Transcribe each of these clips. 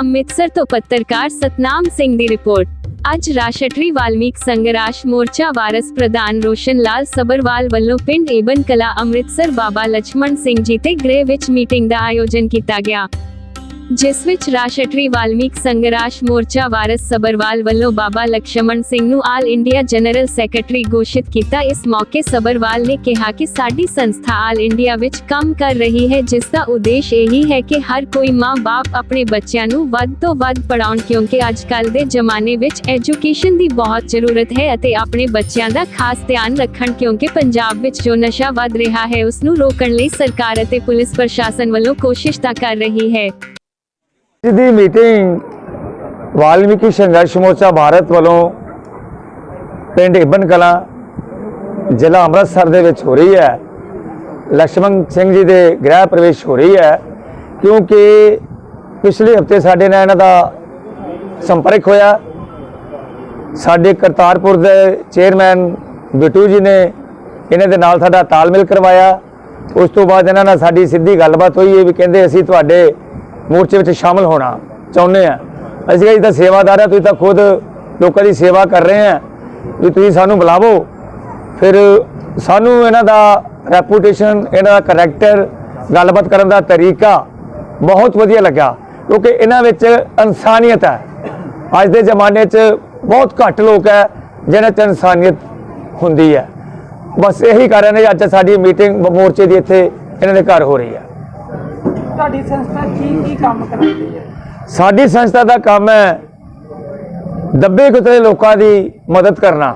ਅੰਮ੍ਰਿਤਸਰ ਤੋਂ ਪੱਤਰਕਾਰ ਸਤਨਾਮ ਸਿੰਘ ਦੀ ਰਿਪੋਰਟ। ਅੱਜ ਰਾਸ਼ਟਰੀ ਵਾਲਮੀਕ ਸੰਗਰਾਸ਼ ਮੋਰਚਾ ਵਾਰਸ ਪ੍ਰਧਾਨ ਰੋਸ਼ਨ ਲਾਲ ਸਬਰਵਾਲ ਵੱਲੋਂ ਪਿੰਡ ਏਬਨ ਕਲਾ ਅੰਮ੍ਰਿਤਸਰ ਬਾਬਾ ਲਛਮਣ ਸਿੰਘ ਜੀ ਤੇ ਗ੍ਰਹਿ ਵਿੱਚ ਮੀਟਿੰਗ ਦਾ ਆਯੋਜਨ ਕੀਤਾ ਗਿਆ। ਜਿਸ ਵਿੱਚ ਰਾਸ਼ਟਰੀ ਵਾਲਮੀਕ ਸੰਗਰਾਸ਼ ਮੋਰਚਾ, ਵਾਰਸ ਸਬਰਵਾਲ ਵੱਲੋਂ ਬਾਬਾ ਲਕਸ਼ਮਣ ਸਿੰਘ ਨੂੰ ਆਲ ਇੰਡੀਆ ਜਨਰਲ ਸੈਕਟਰੀ ਘੋਸ਼ਿਤ ਕੀਤਾ। ਇਸ ਮੌਕੇ ਸਬਰਵਾਲ ਨੇ ਕਿਹਾ ਕਿ ਸਾਡੀ ਸੰਸਥਾ ਆਲ ਇੰਡੀਆ ਵਿੱਚ ਕੰਮ ਕਰ ਰਹੀ ਹੈ, ਜਿਸ ਦਾ ਉਦੇਸ਼ ਇਹੀ ਹੈ ਕਿ ਹਰ ਕੋਈ ਮਾਂ-ਬਾਪ ਆਪਣੇ ਬੱਚਿਆਂ ਨੂੰ ਵੱਧ ਤੋਂ ਵੱਧ ਪੜਾਉਣ ਕਿਉਂਕਿ ਅੱਜਕੱਲ ਦੇ ਜ਼ਮਾਨੇ ਵਿੱਚ ਐਜੂਕੇਸ਼ਨ ਦੀ ਬਹੁਤ ਜ਼ਰੂਰਤ ਹੈ ਅਤੇ ਆਪਣੇ ਬੱਚਿਆਂ ਦਾ ਖਾਸ ਧਿਆਨ ਰੱਖਣ, ਕਿਉਂਕਿ ਪੰਜਾਬ ਵਿੱਚ ਜੋ ਨਸ਼ਾ ਵੱਧ ਰਿਹਾ ਹੈ, ਉਸ ਨੂੰ ਰੋਕਣ ਲਈ ਸਰਕਾਰ ਅਤੇ ਪੁਲਿਸ ਪ੍ਰਸ਼ਾਸਨ ਵੱਲੋਂ ਕੋਸ਼ਿਸ਼ ਤਾਂ ਕਰ ਰਹੀ ਹੈ। ਅੱਜ ਦੀ ਮੀਟਿੰਗ ਵਾਲਮੀਕੀ ਸੰਘਰਸ਼ ਮੋਰਚਾ ਭਾਰਤ ਵੱਲੋਂ ਪਿੰਡ ਇਬਨ ਕਲਾ ਜ਼ਿਲ੍ਹਾ ਅੰਮ੍ਰਿਤਸਰ ਦੇ ਵਿੱਚ ਹੋ ਰਹੀ ਹੈ। ਲక్ష్ਮਣ ਸਿੰਘ ਜੀ ਦੇ ਗ੍ਰਹਿ ਪ੍ਰਵੇਸ਼ ਹੋ ਰਹੀ ਹੈ ਕਿਉਂਕਿ ਪਿਛਲੇ ਹਫ਼ਤੇ ਸਾਡੇ ਨਾਲ ਇਹਨਾਂ ਦਾ ਸੰਪਰਕ ਹੋਇਆ। ਸਾਡੇ ਕਰਤਾਰਪੁਰ ਦੇ ਚੇਅਰਮੈਨ ਬਿੱਟੂ ਜੀ ਨੇ ਇਹਨਾਂ ਦੇ ਨਾਲ ਸਾਡਾ ਤਾਲਮੇਲ ਕਰਵਾਇਆ। ਉਸ ਤੋਂ ਬਾਅਦ ਇਹਨਾਂ ਨਾਲ ਸਾਡੀ ਸਿੱਧੀ ਗੱਲਬਾਤ ਹੋਈ ਇਹ ਵੀ ਕਹਿੰਦੇ ਅਸੀਂ ਤੁਹਾਡੇ ਮੋਰਚੇ ਵਿੱਚ ਸ਼ਾਮਲ ਹੋਣਾ ਚਾਹੁੰਦੇ ਆ। ਅਸੀਂ ਕਿਹਾ ਤਾਂ ਸੇਵਾਦਾਰ ਆ, ਤੁਸੀਂ ਤਾਂ ਖੁਦ ਲੋਕਾਂ ਦੀ ਸੇਵਾ ਕਰ ਰਹੇ ਆ। ਵੀ ਤੁਸੀਂ ਸਾਨੂੰ ਬੁਲਾਵੋ, ਫਿਰ ਸਾਨੂੰ ਇਹਨਾਂ ਦਾ ਰੈਪੂਟੇਸ਼ਨ ਇਹਨਾਂ ਦਾ ਕਰੈਕਟਰ ਗੱਲਬਾਤ ਕਰਨ ਦਾ ਤਰੀਕਾ ਬਹੁਤ ਵਧੀਆ ਲੱਗਾ ਕਿਉਂਕਿ ਇਹਨਾਂ ਵਿੱਚ ਇਨਸਾਨੀਅਤ ਹੈ। ਅੱਜ ਦੇ ਜ਼ਮਾਨੇ 'ਚ ਬਹੁਤ ਘੱਟ ਲੋਕ ਹੈ ਜਿਹਨਾਂ 'ਚ ਇਨਸਾਨੀਅਤ ਹੁੰਦੀ ਹੈ। ਬਸ ਇਹੀ ਕਾਰਨ ਹੈ ਅੱਜ ਸਾਡੀ ਮੀਟਿੰਗ ਮੋਰਚੇ ਦੀ ਇੱਥੇ ਇਹਨਾਂ ਦੇ ਘਰ ਹੋ ਰਹੀ ਹੈ। ਤੁਹਾਡੀ ਸੰਸਥਾ ਕੀ ਕੀ ਕੰਮ ਕਰਦੀ ਹੈ? ਸਾਡੀ ਸੰਸਥਾ ਦਾ ਕੰਮ ਹੈ ਦੱਬੇ ਕੁਤਰੇ ਲੋਕਾਂ ਦੀ ਮਦਦ ਕਰਨਾ।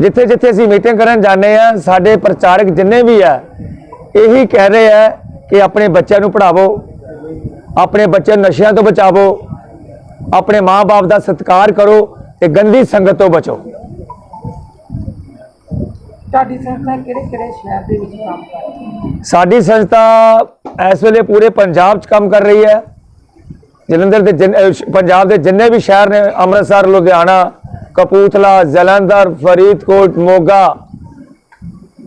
ਜਿੱਥੇ ਜਿੱਥੇ ਅਸੀਂ ਮੀਟਿੰਗ ਕਰਨ ਜਾਂਦੇ ਆ ਸਾਡੇ ਪ੍ਰਚਾਰਕ ਜਿੰਨੇ ਵੀ ਆ ਇਹੀ ਕਹਿ ਰਹੇ ਆ ਕਿ ਆਪਣੇ ਬੱਚਿਆਂ ਨੂੰ ਪੜਾਵੋ ਆਪਣੇ ਬੱਚਿਆਂ ਨੂੰ ਨਸ਼ਿਆਂ ਤੋਂ ਬਚਾਵੋ ਆਪਣੇ ਮਾਪੇ ਦਾ ਸਤਿਕਾਰ ਕਰੋ ਤੇ ਗੰਦੀ ਸੰਗਤ ਤੋਂ ਬਚੋ। ਤੁਹਾਡੀ ਸੰਸਥਾ ਕਿਹੜੇ ਕਿਹੜੇ ਸ਼ਹਿਰ ਦੇ ਵਿੱਚ ਕੰਮ ਕਰਦੀ ਹੈ? ਸਾਡੀ ਸੰਸਥਾ ਇਸ ਵੇਲੇ ਪੂਰੇ ਪੰਜਾਬ 'ਚ ਕੰਮ ਕਰ ਰਹੀ ਹੈ। ਜਲੰਧਰ ਦੇ ਪੰਜਾਬ ਦੇ ਜਿੰਨੇ ਵੀ ਸ਼ਹਿਰ ਨੇ ਅੰਮ੍ਰਿਤਸਰ ਲੁਧਿਆਣਾ ਕਪੂਰਥਲਾ ਜਲੰਧਰ ਫਰੀਦਕੋਟ ਮੋਗਾ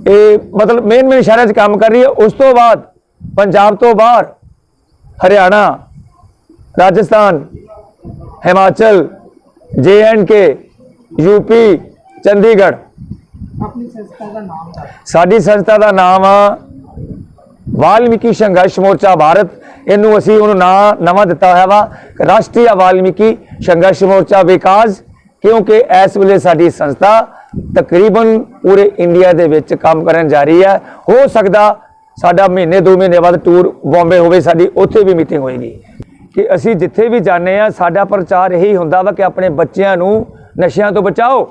ਇਹ ਮਤਲਬ ਮੇਨ ਮੇਨ ਸ਼ਹਿਰਾਂ 'ਚ ਕੰਮ ਕਰ ਰਹੀ ਹੈ। ਉਸ ਤੋਂ ਬਾਅਦ ਪੰਜਾਬ ਤੋਂ ਬਾਹਰ ਹਰਿਆਣਾ ਰਾਜਸਥਾਨ ਹਿਮਾਚਲ ਜੇ ਐਂਡ ਕੇ ਯੂਪੀ ਚੰਡੀਗੜ੍ਹ। ਆਪਣੀ ਸੰਸਥਾ ਦਾ ਨਾਮ ਦੱਸੋ ਸਾਡੀ ਸੰਸਥਾ ਦਾ ਨਾਮ ਆ ਵਾਲਮੀਕੀ ਸੰਘਰਸ਼ ਮੋਰਚਾ ਭਾਰਤ, ਇਹਨੂੰ ਅਸੀਂ ਉਹਨੂੰ ਨਾਂ, ਨਵਾਂ ਦਿੱਤਾ ਹੋਇਆ ਵਾ। ਰਾਸ਼ਟਰੀ ਵਾਲਮੀਕੀ ਸੰਘਰਸ਼ ਮੋਰਚਾ ਵਿਕਾਸ, ਕਿਉਂਕਿ ਇਸ ਵੇਲੇ ਸਾਡੀ ਸੰਸਥਾ ਤਕਰੀਬਨ ਪੂਰੇ ਇੰਡੀਆ ਦੇ ਵਿੱਚ ਕੰਮ ਕਰਨ ਜਾ ਰਹੀ ਹੈ। ਹੋ ਸਕਦਾ ਸਾਡਾ ਮਹੀਨੇ, ਦੋ ਮਹੀਨੇ ਬਾਅਦ ਟੂਰ ਬੰਬੇ ਹੋਵੇ, ਸਾਡੀ ਉੱਥੇ ਵੀ ਮੀਟਿੰਗ ਹੋਏਗੀ। ਕਿ ਅਸੀਂ ਜਿੱਥੇ ਵੀ ਜਾਂਦੇ ਆ ਸਾਡਾ ਪ੍ਰਚਾਰ ਇਹੀ ਹੁੰਦਾ ਵਾ ਕਿ ਆਪਣੇ ਬੱਚਿਆਂ ਨੂੰ ਨਸ਼ਿਆਂ ਤੋਂ ਬਚਾਓ।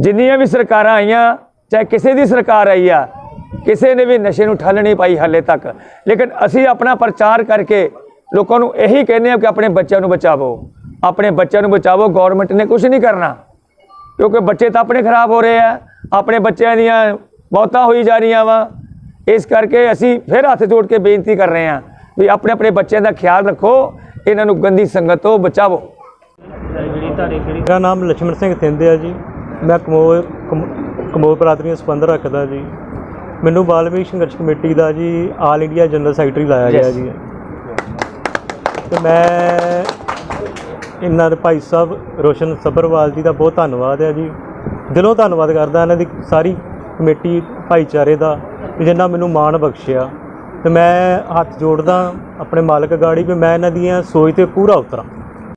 ਜਿੰਨੀਆਂ ਵੀ ਸਰਕਾਰਾਂ ਆਈਆਂ, ਚਾਹੇ ਕਿਸੇ ਦੀ ਸਰਕਾਰ ਆਈ ਆ ਕਿਸੇ ਨੇ ਵੀ ਨਸ਼ੇ ਨੂੰ ਠੱਲ ਨਹੀਂ ਪਾਈ ਹਾਲੇ ਤੱਕ। ਲੇਕਿਨ ਅਸੀਂ ਆਪਣਾ ਪ੍ਰਚਾਰ ਕਰਕੇ ਲੋਕਾਂ ਨੂੰ ਇਹੀ ਕਹਿੰਦੇ ਆ ਕਿ ਆਪਣੇ ਬੱਚਿਆਂ ਨੂੰ ਬਚਾਵੋ। ਆਪਣੇ ਬੱਚਿਆਂ ਨੂੰ ਬਚਾਵੋ ਗਵਰਨਮੈਂਟ ਨੇ ਕੁਝ ਨਹੀਂ ਕਰਨਾ। ਕਿਉਂਕਿ ਬੱਚੇ ਤਾਂ ਆਪਣੇ ਖਰਾਬ ਹੋ ਰਹੇ ਆ। ਆਪਣੇ ਬੱਚਿਆਂ ਦੀਆਂ ਬਹੁਤਾ ਹੋਈ ਜਾ ਰਹੀਆਂ ਵਾ। ਇਸ ਕਰਕੇ ਅਸੀਂ ਫਿਰ ਹੱਥ ਜੋੜ ਕੇ ਬੇਨਤੀ ਕਰ ਰਹੇ ਆ ਵੀ ਆਪਣੇ ਆਪਣੇ ਬੱਚਿਆਂ ਦਾ ਖਿਆਲ ਰੱਖੋ। ਇਹਨਾਂ ਨੂੰ ਗੰਦੀ ਸੰਗਤ ਤੋਂ ਬਚਾਵੋ। ਮੇਰਾ ਨਾਮ ਲక్ష్మణ ਸਿੰਘ ਤਿੰਦੇ ਆ ਜੀ। ਮੈਂ ਕਮੋ ਕਮੋ ਬਰਾਦਰੀ ਨਾਲ ਸੰਬੰਧ ਰੱਖਦਾ ਜੀ। ਮੈਨੂੰ ਬਾਲਮੀਕ ਸੰਘਰਸ਼ ਕਮੇਟੀ ਦਾ ਜੀ ਆਲ ਇੰਡੀਆ ਜਨਰਲ ਸੈਕਟਰੀ ਲਾਇਆ ਗਿਆ. ਜੀ। ਤੇ ਮੈਂ ਇਹਨਾਂ ਦੇ ਭਾਈ ਸਾਹਿਬ ਰੋਸ਼ਨ ਸਬਰਵਾਲ ਜੀ ਦਾ ਬਹੁਤ ਧੰਨਵਾਦ ਹੈ ਜੀ। ਦਿਲੋਂ ਧੰਨਵਾਦ ਕਰਦਾ ਇਹਨਾਂ ਦੀ ਸਾਰੀ ਕਮੇਟੀ ਭਾਈਚਾਰੇ ਦਾ ਜਿਨ੍ਹਾਂ ਮੈਨੂੰ ਮਾਣ ਬਖਸ਼ਿਆ। ਤੇ ਮੈਂ ਹੱਥ ਜੋੜਦਾ ਆਪਣੇ ਮਾਲਕ ਗਾੜੀ ਵੀ ਮੈਂ ਇਹਨਾਂ ਦੀਆਂ ਸੋਚ ਤੇ ਪੂਰਾ ਉਤਰਾਂ।